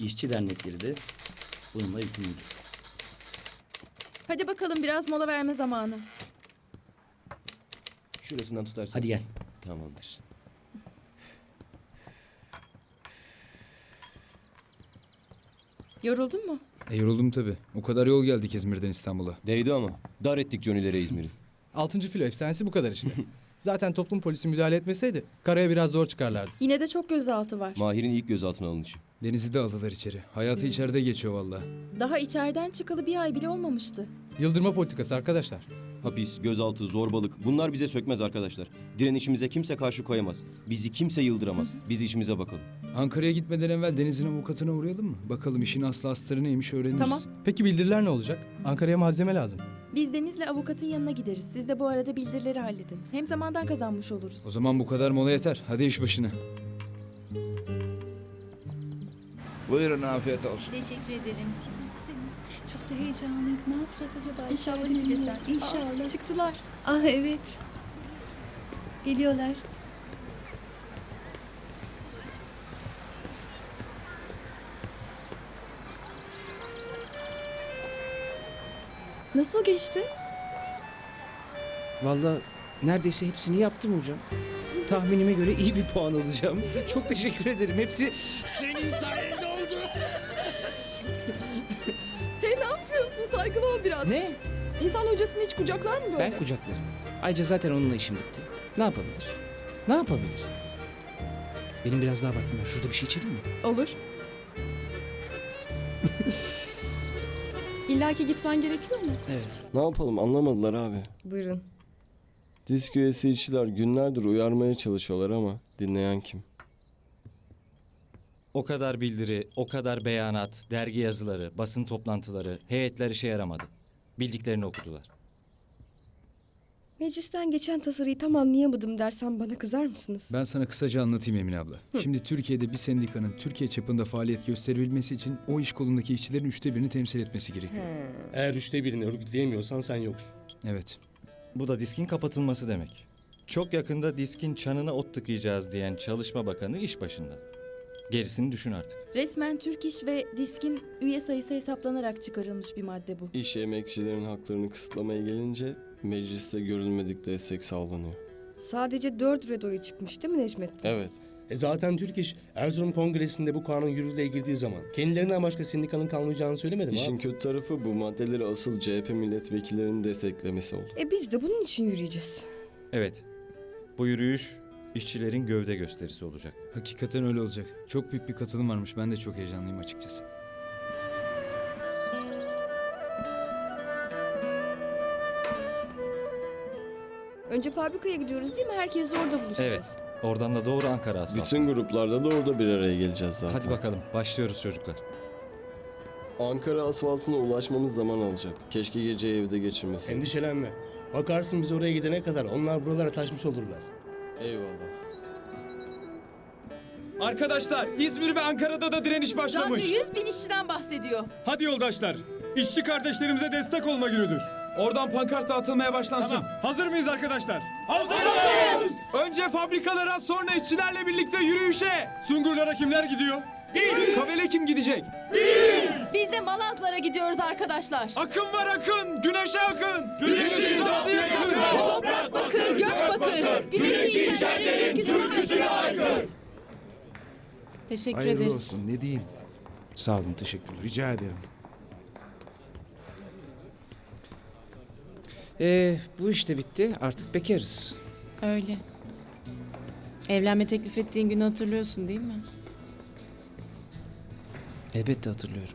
İşçi dernekleri de bununla yükümlüdür. Hadi bakalım biraz mola verme zamanı. Şurasından tutarsın. Hadi gel. Tamamdır. Yoruldun mu? E yoruldum tabii. O kadar yol geldik İzmir'den İstanbul'a. Değdi ama. Dar ettik Johnny'lere İzmir'i. Altıncı filo efsanesi bu kadar işte. Zaten toplum polisi müdahale etmeseydi karaya biraz zor çıkarlardı. Yine de çok gözaltı var. Mahir'in ilk gözaltına alınışı. Deniz'i de aldılar içeri. Hayatı içeride geçiyor valla. Daha içeriden çıkalı bir ay bile olmamıştı. Yıldırma politikası arkadaşlar. Hapis, gözaltı, zorbalık bunlar bize sökmez arkadaşlar. Direnişimize kimse karşı koyamaz. Bizi kimse yıldıramaz. Biz işimize bakalım. Ankara'ya gitmeden evvel Deniz'in avukatına uğrayalım mı? Bakalım işin aslı astarı neymiş öğreniriz. Tamam. Peki bildiriler ne olacak? Ankara'ya malzeme lazım. Biz Deniz'le avukatın yanına gideriz. Siz de bu arada bildirileri halledin. Hem zamandan kazanmış oluruz. O zaman bu kadar mola yeter. Hadi iş başına. Buyurun afiyet olsun. Teşekkür ederim. Nasılsınız? Çok da heyecanlıyım. Ne yapacak acaba? İnşallah iyi geçer. İnşallah. Aa, çıktılar. Ah evet. Geliyorlar. Nasıl geçti? Vallahi neredeyse hepsini yaptım hocam. Tahminime göre iyi bir puan alacağım. Çok teşekkür ederim. Hepsi senin sayende Saygılı ol biraz. Ne? İnsan hocasını hiç kucaklar mı böyle? Ben kucaklarım. Ayrıca zaten onunla işim bitti. Ne yapabilir? Ne yapabilir? Benim biraz daha vaktim var. Şurada bir şey içelim mi? Olur. İlla ki gitmen gerekiyor mu? Evet. Ne yapalım anlamadılar abi. Buyurun. Disk üyesi işçiler günlerdir uyarmaya çalışıyorlar ama dinleyen kim? O kadar bildiri, o kadar beyanat, dergi yazıları, basın toplantıları, heyetler işe yaramadı. Bildiklerini okudular. Meclisten geçen tasarıyı tam anlayamadım dersen bana kızar mısınız? Ben sana kısaca anlatayım Emine abla. Şimdi Türkiye'de bir sendikanın Türkiye çapında faaliyet gösterebilmesi için o iş kolundaki işçilerin üçte birini temsil etmesi gerekiyor. Eğer üçte birini örgütleyemiyorsan sen yoksun. Evet. Bu da diskin kapatılması demek. Çok yakında diskin çanına ot tıkayacağız diyen Çalışma Bakanı iş başında. Gerisini düşün artık. Resmen Türk İş ve Disk'in üye sayısı hesaplanarak çıkarılmış bir madde bu. İş emekçilerin haklarını kısıtlamaya gelince mecliste görülmedik destek sağlanıyor. Sadece dört redoyu çıkmış değil mi Necmettin? Evet. E zaten Türk İş Erzurum Kongresi'nde bu kanun yürürlüğe girdiği zaman kendilerinden başka sendikanın kalmayacağını söylemedi mi İşin abi? kötü tarafı bu maddeleri asıl CHP milletvekillerinin desteklemesi oldu. E biz de bunun için yürüyeceğiz. Evet. Bu yürüyüş işçilerin gövde gösterisi olacak. Hakikaten öyle olacak. Çok büyük bir katılım varmış. Ben de çok heyecanlıyım açıkçası. Önce fabrikaya gidiyoruz değil mi? Herkes de orada buluşacağız. Evet. Oradan da doğru Ankara asfaltı. Bütün gruplarda da orada bir araya geleceğiz zaten. Hadi bakalım başlıyoruz çocuklar. Ankara asfaltına ulaşmamız zaman alacak. Keşke geceyi evde geçirmesi. Endişelenme. Bakarsın biz oraya gidene kadar onlar buralara taşmış olurlar. Eyvallah. Arkadaşlar İzmir ve Ankara'da da direniş Radyo 100 bin işçiden bahsediyor. Hadi yoldaşlar. İşçi kardeşlerimize destek olma günüdür. Oradan pankart atılmaya başlansın. Hazır mıyız arkadaşlar? Hazırız! Önce fabrikalara sonra işçilerle birlikte yürüyüşe. Sungurlara kimler gidiyor? Kabele kim gidecek? Biz de Malazlara gidiyoruz arkadaşlar. Akın var akın, güneşe akın. Güneşi zatıya akın. Toprak bakır, gök bakır. Güneşi içenlerin türküsüne aykır. Teşekkür Hayırlı ederiz. olsun ne diyeyim. Sağ olun. Teşekkürler. Rica ederim. Ee, bu işte bitti. Artık bekarız. Öyle. Evlenme teklif ettiğin günü hatırlıyorsun değil mi? Elbette hatırlıyorum.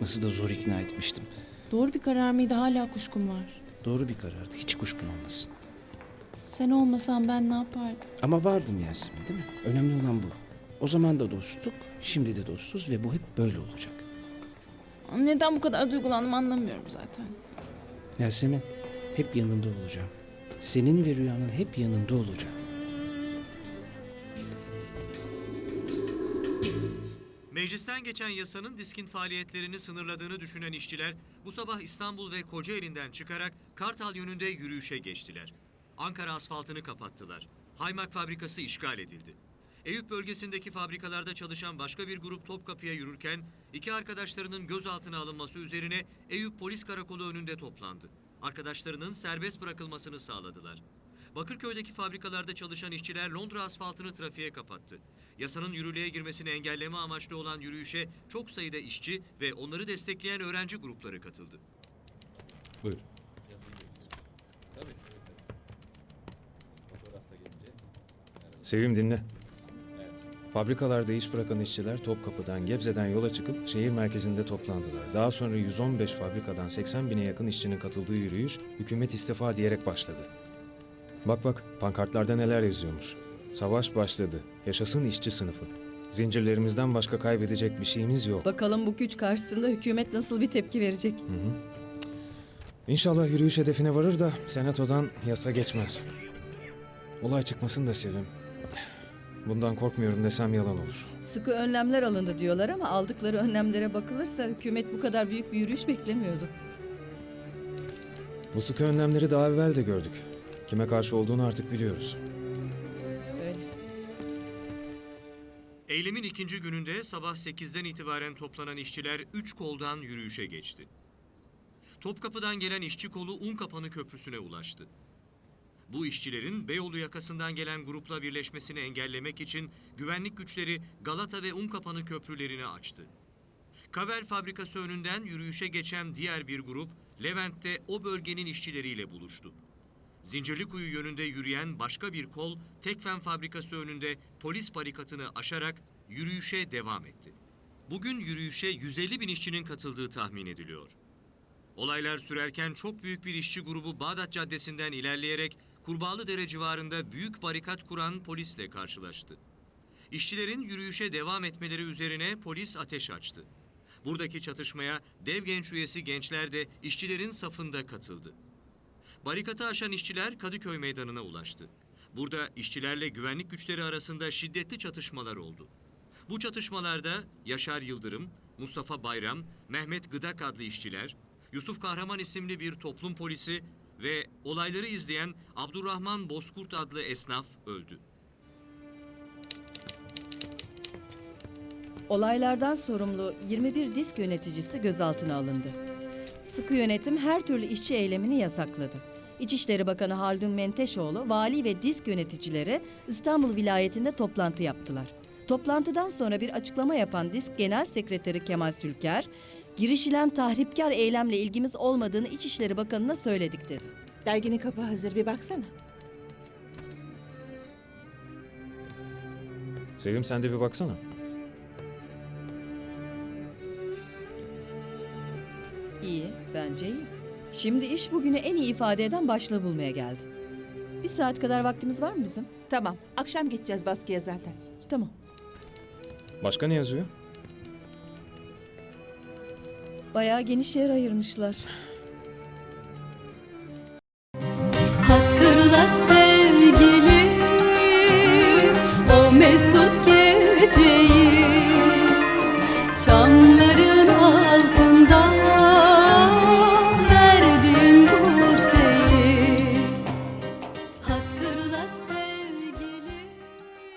Nasıl da zor ikna etmiştim. Doğru bir karar mıydı hala kuşkum var. Doğru bir karardı. Hiç kuşkun olmasın. Sen olmasan ben ne yapardım? Ama vardım Yasemin değil mi? Önemli olan bu. O zaman da dostluk, şimdi de dostuz ve bu hep böyle olacak. Neden bu kadar duygulandım anlamıyorum zaten. Yasemin, hep yanında olacağım. Senin ve Rüya'nın hep yanında olacağım. Meclisten geçen yasanın diskin faaliyetlerini sınırladığını düşünen işçiler bu sabah İstanbul ve Kocaeli'nden çıkarak Kartal yönünde yürüyüşe geçtiler. Ankara asfaltını kapattılar. Haymak fabrikası işgal edildi. Eyüp bölgesindeki fabrikalarda çalışan başka bir grup Topkapı'ya yürürken iki arkadaşlarının gözaltına alınması üzerine Eyüp Polis Karakolu önünde toplandı. Arkadaşlarının serbest bırakılmasını sağladılar. Bakırköy'deki fabrikalarda çalışan işçiler Londra asfaltını trafiğe kapattı. Yasanın yürürlüğe girmesini engelleme amaçlı olan yürüyüşe çok sayıda işçi ve onları destekleyen öğrenci grupları katıldı. Buyur. Sevim dinle. Fabrikalarda iş bırakan işçiler Topkapı'dan, Gebze'den yola çıkıp şehir merkezinde toplandılar. Daha sonra 115 fabrikadan 80 bine yakın işçinin katıldığı yürüyüş hükümet istifa diyerek başladı. Bak bak pankartlarda neler yazıyormuş. Savaş başladı. Yaşasın işçi sınıfı. Zincirlerimizden başka kaybedecek bir şeyimiz yok. Bakalım bu güç karşısında hükümet nasıl bir tepki verecek? İnşallah yürüyüş hedefine varır da senatodan yasa geçmez. Olay çıkmasın da Sevim. Bundan korkmuyorum desem yalan olur. Sıkı önlemler alındı diyorlar ama aldıkları önlemlere bakılırsa hükümet bu kadar büyük bir yürüyüş beklemiyordu. Bu sıkı önlemleri daha evvel de gördük. Kime karşı olduğunu artık biliyoruz. Öyle. Eylemin ikinci gününde sabah 8'den itibaren toplanan işçiler 3 koldan yürüyüşe geçti. Topkapı'dan gelen işçi kolu Unkapanı Köprüsü'ne ulaştı. Bu işçilerin Beyoğlu yakasından gelen grupla birleşmesini engellemek için güvenlik güçleri Galata ve Unkapanı köprülerini açtı. Kavel fabrikası önünden yürüyüşe geçen diğer bir grup Levent'te o bölgenin işçileriyle buluştu. Zincirlikuyu yönünde yürüyen başka bir kol Tekfen fabrikası önünde polis barikatını aşarak yürüyüşe devam etti. Bugün yürüyüşe 150 bin işçinin katıldığı tahmin ediliyor. Olaylar sürerken çok büyük bir işçi grubu Bağdat Caddesi'nden ilerleyerek Kurbağalıdere civarında büyük barikat kuran polisle karşılaştı. İşçilerin yürüyüşe devam etmeleri üzerine polis ateş açtı. Buradaki çatışmaya dev genç üyesi gençler de işçilerin safında katıldı. Barikatı aşan işçiler Kadıköy Meydanı'na ulaştı. Burada işçilerle güvenlik güçleri arasında şiddetli çatışmalar oldu. Bu çatışmalarda Yaşar Yıldırım, Mustafa Bayram, Mehmet Gıdak adlı işçiler, Yusuf Kahraman isimli bir toplum polisi ve olayları izleyen Abdurrahman Bozkurt adlı esnaf öldü. Olaylardan sorumlu 21 disk yöneticisi gözaltına alındı. Sıkı yönetim her türlü işçi eylemini yasakladı. İçişleri Bakanı Haldun Menteşoğlu, vali ve disk yöneticileri İstanbul vilayetinde toplantı yaptılar. Toplantıdan sonra bir açıklama yapan disk Genel Sekreteri Kemal Sülker, girişilen tahripkar eylemle ilgimiz olmadığını İçişleri Bakanı'na söyledik dedi. Derginin kapağı hazır bir baksana. Sevim sen de bir baksana. Bence iyi. Şimdi iş bugünü en iyi ifade eden başlığı bulmaya geldi. Bir saat kadar vaktimiz var mı bizim? Tamam. Akşam geçeceğiz baskıya zaten. Tamam. Başka ne yazıyor? Bayağı geniş yer ayırmışlar.